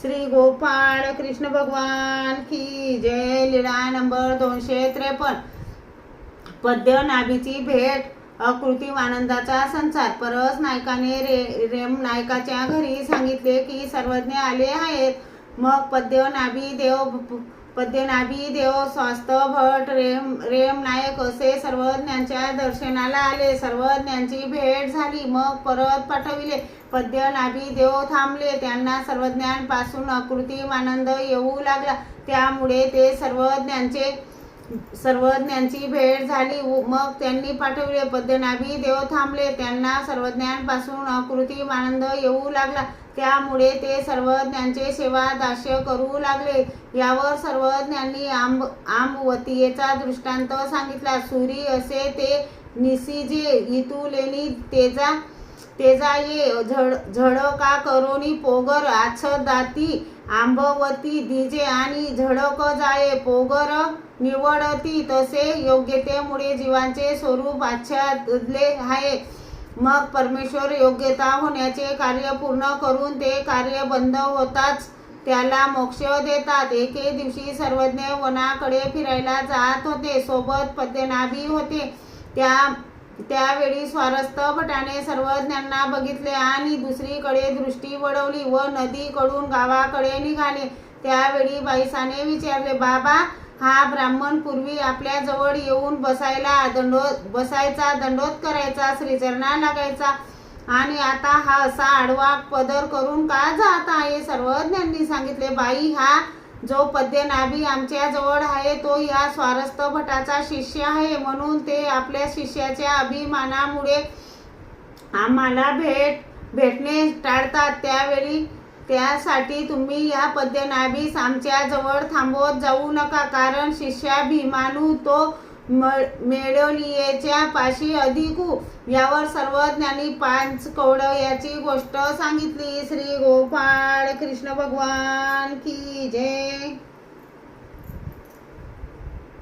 श्री गोपाळ कृष्ण भगवान की जय लीळा नंबर दोनशे त्रेपन्न. पद्य नाभीची भेट अकृती आनंदाचा संसार. परस नायकाने रे रेम नायकाच्या घरी सांगितले की सर्वज्ञ आले आहेत. मग पद्य नाभी देव पद्यनाभी देव स्वास्थ भट रेम रेम नायक असे सर्वज्ञांच्या दर्शनाला आले. सर्वज्ञांची भेट झाली. मग परत पाठविले. पद्यनाभी देव थांबले. त्यांना सर्वज्ञांपासून अकृत्रिम आनंद येऊ लागला. त्यामुळे ते सर्वज्ञांचे सर्वज्ञांची भेट झाली. व मग त्यांनी पाठवले पद्यनाभी देव थांबले. त्यांना सर्वज्ञांपासून अकृत्रिम आनंद येऊ लागला. त्यामुळे ते सर्वज्ञांचे सेवा दास्य करू लागले. यावर सर्वज्ञांनी आंब आंबवतीयेचा दृष्टांत सांगितला. सुरी असे ते निसिजे इतुलेनी तेजा तेजा ये झड झडका करोनी पोगर आच्छदाती आंबवती दिजे आणि झडक जाये पोगर निवडती तसे योग्यतेमुळे जीवांचे स्वरूप आच्छादले आहे. मग परमेश्वर योग्यता होण्याचे कार्य पूर्ण करून ते कार्य बंद होताच त्याला मोक्ष देतात. एके दिवशी सर्वज्ञ वनाकडे फिरायला जात होते. सोबत पद्यनाभी होते. त्या त्यावेळी स्वारस्थपटाने सर्वज्ञांना बघितले आणि दुसरीकडे दृष्टी वळवली व नदीकडून गावाकडे निघाले. त्यावेळी बाईसाने विचारले बाबा हा ब्राह्मण पूर्वी आपल्या जवळ येऊन बसायला दंडोत बसायचा दंडोत करायचा श्रीचरणा लागायचा. आणि आता हा असा आडवा पदर करून का जात आहे? सर्वज्ञांनी सांगितले बाई हा जो पद्यनाभी आमच्याजवळ आहे तो या स्वारस्थ भटाचा शिष्य आहे. म्हणून ते आपल्या शिष्याच्या अभिमानामुळे आम्हाला भेट भेटणे टाळतात. त्यावेळी त्यासाठी तुम्ही या पद्यनाभीस आमच्याजवळ थांबवत जाऊ नका कारण शिष्याभिमानू तो म- मेळोलियेच्या पाशी अधिकू यावर सर्वज्ञानी पाच कवडयाची गोष्ट सांगितली. श्री गोपाळ कृष्ण भगवान की